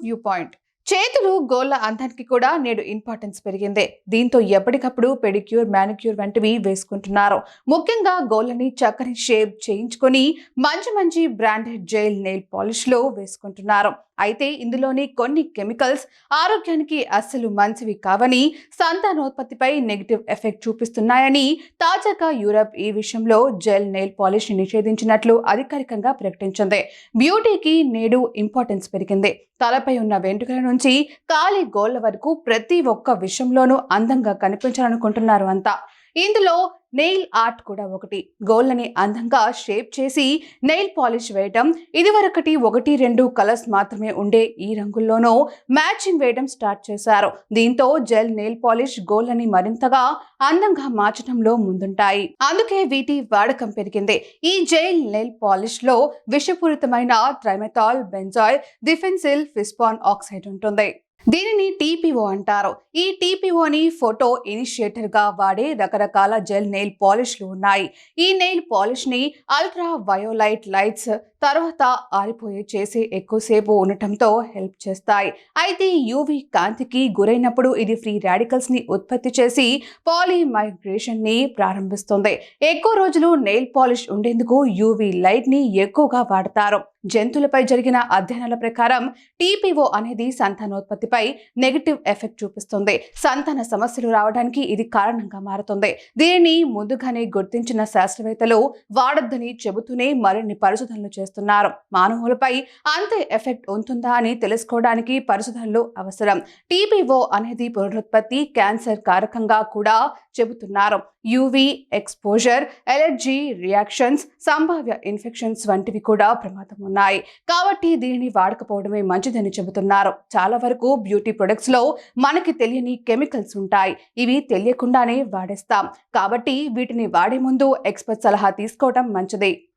viewpoint. చేతులు గోళ్ళ అందానికి కూడా నేడు ఇంపార్టెన్స్ పెరిగింది. దీంతో ఎప్పటికప్పుడు పెడిక్యూర్ మానిక్యూర్ వంటివి వేసుకుంటున్నారు. ముఖ్యంగా గోళ్ళని చక్కని షేప్ చేయించుకొని మంచి మంచి బ్రాండెడ్ జైల్ నెయిల్ పాలిష్లో వేసుకుంటున్నారు. అయితే ఇందులోని కొన్ని కెమికల్స్ ఆరోగ్యానికి అస్సలు మంచివి కావని సంతానోత్పత్తిపై నెగిటివ్ ఎఫెక్ట్ చూపిస్తున్నాయని తాజాగా యూరప్ ఈ విషయంలో జెల్ నెయిల్ పాలిష్ నిషేధించినట్లు అధికారికంగా ప్రకటించింది. బ్యూటీకి నేడు ఇంపార్టెన్స్ పెరిగింది. తలపై ఉన్న వెంట్రుకల నుంచి ఖాళీ గోళ్ళ వరకు ప్రతి ఒక్క విషయంలోనూ అందంగా కనిపించాలనుకుంటున్నారు అంతా. ఇందులో నెయిల్ ఆర్ట్ కూడా ఒకటి. గోళ్ళని అందంగా షేప్ చేసి నెయిల్ పాలిష్ వేయటం ఇదివరకటి ఒకటి రెండు కలర్స్ మాత్రమే ఉండే ఈ రంగుల్లోనూ మ్యాచింగ్ వేయడం స్టార్ట్ చేశారు. దీంతో జెల్ నెయిల్ పాలిష్ గోళ్ళని మరింతగా అందంగా మార్చడంలో ముందుంటాయి. అందుకే వీటి వాడకం పెరిగింది. ఈ జెల్ నెయిల్ పాలిష్లో విషపూరితమైన ట్రైమెథాల్ బెంజాయిల్ డిఫెన్సిల్ ఫిస్పాన్ ఆక్సైడ్ ఉంటుంది. దీనిని టీపీఓ అంటారు. ఈ టీపీఓని ఫోటో ఇనిషియేటర్గా వాడే రకరకాల జెల్ నెయిల్ పాలిష్లు ఉన్నాయి. ఈ నెయిల్ పాలిష్ని అల్ట్రా వయోలైట్ లైట్స్ తర్వాత ఆరిపోయే చేసే ఎక్కువసేపు ఉండటంతో హెల్ప్ చేస్తాయి. అయితే యూవి కాంతికి గురైనప్పుడు ఇది ఫ్రీ రాడికల్స్ని ఉత్పత్తి చేసి పాలిమైగ్రేషన్ని ప్రారంభిస్తుంది. ఎక్కువ రోజులు నెయిల్ పాలిష్ ఉండేందుకు యూవి లైట్ని ఎక్కువగా వాడతారు. జంతువులపై జరిగిన అధ్యయనాల ప్రకారం టీపీఓ అనేది సంతానోత్పత్తిపై నెగిటివ్ ఎఫెక్ట్ చూపిస్తుంది. సంతాన సమస్యలు రావడానికి ఇది కారణంగా మారుతుంది. దీనిని ముందుగానే గుర్తించిన శాస్త్రవేత్తలు వాడొద్దని చెబుతూనే మరిన్ని పరిశోధనలు చేస్తున్నారు. మానవులపై అంతే ఎఫెక్ట్ ఉంటుందా అని తెలుసుకోవడానికి పరిశోధనలు అవసరం. టీపీఓ అనేది పునరుత్పత్తి క్యాన్సర్ కారకంగా కూడా చెబుతున్నారు. యూవి ఎక్స్పోజర్ ఎలర్జీ రియాక్షన్స్ సంభావ్య ఇన్ఫెక్షన్స్ వంటివి కూడా ప్రమాదం ఉన్నాయి. కాబట్టి దీనిని వాడకపోవడమే మంచిదని చెబుతున్నారు. చాలా వరకు బ్యూటీ ప్రొడక్ట్స్లో మనకి తెలియని కెమికల్స్ ఉంటాయి. ఇవి తెలియకుండానే వాడేస్తాం. కాబట్టి వీటిని వాడే ముందు ఎక్స్పర్ట్ సలహా తీసుకోవడం మంచిది.